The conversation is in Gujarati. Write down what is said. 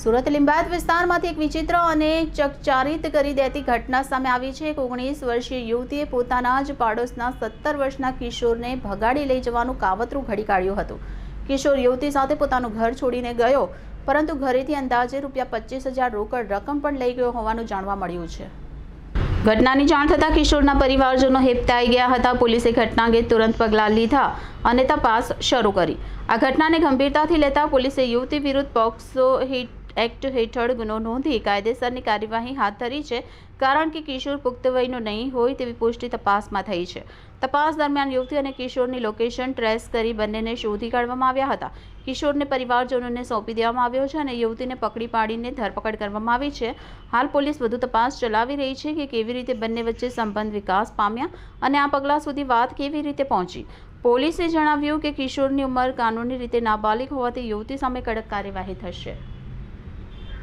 સુરત લિંબાયત વિસ્તારમાંથી એક વિચિત્ર અને ચકચારિત કરી દેતી ઘટના સામે આવી છે. એક ઓગણીસ વર્ષીય યુવતીએ પોતાના જ પાડોશના સત્તર વર્ષના કિશોરને ભગાડી લઈ જવાનું કાવતરું ઘડી કાઢ્યું હતું. કિશોર યુવતી સાથે પોતાનું ઘર છોડીને ગયો, પરંતુ ઘરેથી અંદાજે રૂપિયા પચીસ હજાર રોકડ રકમ પણ લઈ ગયો હોવાનું જાણવા મળ્યું છે. ઘટનાની જાણ થતાં કિશોરના પરિવારજનો હેપતાઈ ગયા હતા. પોલીસે ઘટના અંગે તુરંત પગલાં લીધા અને તપાસ શરૂ કરી. આ ઘટનાને ગંભીરતાથી લેતા પોલીસે યુવતી વિરુદ્ધ પોક્સો હિટ એક્ટ હેઠળ ગુનો નોંધી કાયદેસરની કાર્યવાહી હાથ ધરી છે, કારણ કે કિશોર પુખ્ત વયનો નહીં હોય તેવી પુષ્ટિ તપાસમાં થઈ છે. તપાસ દરમિયાન યુવતી અને કિશોરની લોકેશન ટ્રેસ કરી બંનેને શોધી કાઢવામાં આવ્યા હતા. કિશોરને પરિવારજનોને સોંપી દેવામાં આવ્યો છે અને યુવતીને પકડી પાડીને ધરપકડ કરવામાં આવી છે. હાલ પોલીસ વધુ તપાસ ચલાવી રહી છે કે કેવી રીતે બંને વચ્ચે સંબંધ વિકાસ પામ્યા અને આ પગલાં સુધી વાત કેવી રીતે પહોંચી. પોલીસે જણાવ્યું કે કિશોરની ઉંમર કાનૂની રીતે નાબાલિગ હોવાથી યુવતી સામે કડક કાર્યવાહી થશે.